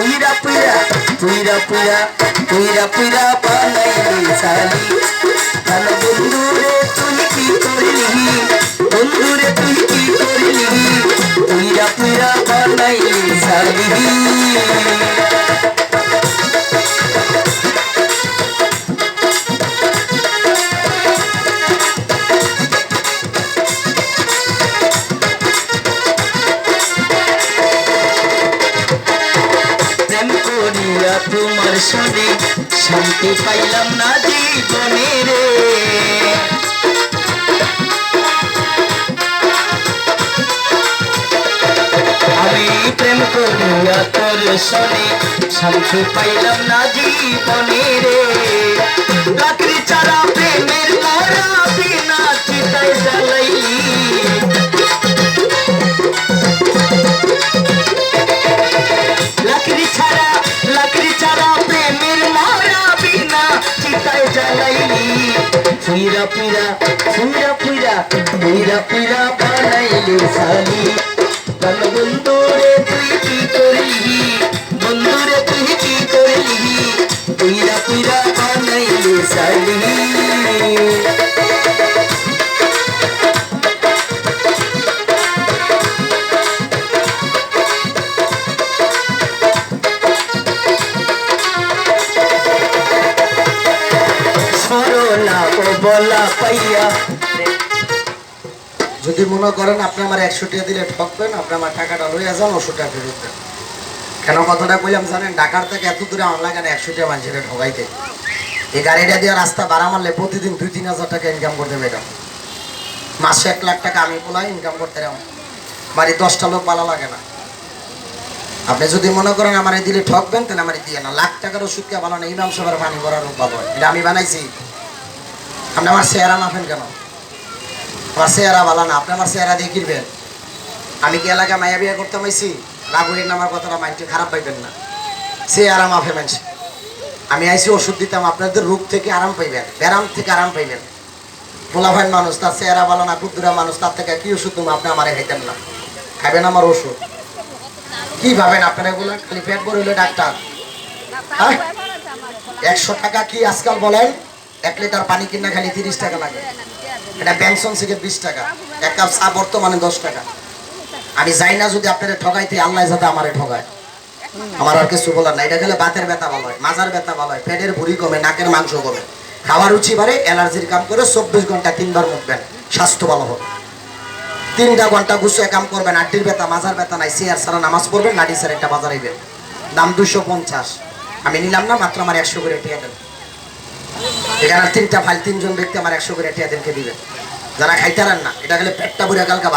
পুইরা পুইরা পুইরা পুইরা বানাইলি সালি ভালো বন্ধুরে তুই কি করলি বন্ধুরে তুই কি করলি পুইরা পুইরা বানাইলি সালি করিয়া তোমার সনে শান্তি পাইলাম না জীবনে রে। আমি প্রেম করিয়া তোর সনে শান্তি পাইলাম না জীবনে রে। পুইরা পুইরা পুইরা পুইরা পুইরা পুইরা বানাইলি সালি বল বন্ধুরে তুই বলা পাইয়া। যদি মনে করেন আপনি আমার একশো টাকা দিলে ঠকবেন আপনি আমার টাকাটা লইয়া যান ওষুধ টাকা ফেরত দেন। কেন কথাটা কইলাম জানেন, ঢাকার থেকে এত দূরে আমার লাগে না একশো টাকা মানুষের ঠকাইতে। এই গাড়িটা দিয়ে রাস্তা বাড়া মারলে প্রতিদিন দুই তিন হাজার টাকা ইনকাম করতে পেতাম মাসে এক লাখ টাকা আমি পোলাই ইনকাম করতে রাম বাড়ি দশটা লোক ভালো লাগে না। আপনি যদি মনে করেন আমার দিলে ঠকবেন তাহলে আমার দিয়ে না। লাখ টাকার ওষুধ কে ভালো না, ইমাম সাহেবের পানি ভরার রোগ ভালো এটা আমি বানাইছি। আপনি আমার চেহারা মাফেন কেন? আমার চেহারা ভালো না, আপনি আমার চেহারা দিয়ে কিনবেন আমি কি এলাকায় মায়া বিয়া করতে পাইছি? রাগুয়ের নামার কথাটা মাইন্ডে খারাপ পাইবেন না। চেহারা মাফে মানছি আমি আইসি ওষুধ দিতাম, আপনাদের রোগ থেকে আরাম পাইবেন ব্যারাম থেকে আরাম পাইবেন। পোলাভাইন মানুষ, তার চেহারা ভালো না কুদ্দুরা মানুষ, তার থেকে কি ওষুধ তুমি আপনি আমার খাইতেন না। খাইবেন আমার ওষুধ। কি ভাবেন আপনারা এগুলো? খালি পেট ভরে ডাক্তার। হ্যাঁ? একশো টাকা কি আজকাল বলেন? এক লিটার পানি কিনা খালি তিরিশ টাকা লাগে। এটা ব্যাংসন থেকে বিশ টাকা। এক কাপ চা বর্তমানে দশ টাকা। আমি যাই না যদি আপনারা ঠগাইতে আল্লাহ যাতে আমারে ঠগায়। আমার আর কিছু বলার না এটা খেলে বাতের ব্যথা ভালো হয়, মাজার ব্যথা ভালো হয়, পেটের ভুড়ি কমে, নাকের মাংস কমে। খাওয়ার রুচি বাড়ে, অ্যালার্জির কাম করে চব্বিশ ঘণ্টা তিনবার মুখবেন স্বাস্থ্য ভালো হবে। তিনটা ঘণ্টা গুছিয়ে কাম করবেন, আড্ডির ব্যথা, মাজার ব্যথা নাই, সিয়ার সারা নামাজ পড়বেন, নাডি স্যার একটা বাজার দাম দুশো পঞ্চাশ। আমি নিলাম না, মাত্র আমার একশো করে টিয়া দেন। এখানে তিনটা ফাইল, তিনজন ব্যক্তি আমার একশো করে টিয়া দিনকে দিবেন যারা খাইতে না, এটা গেলে পেটটা বুড়ে কালকা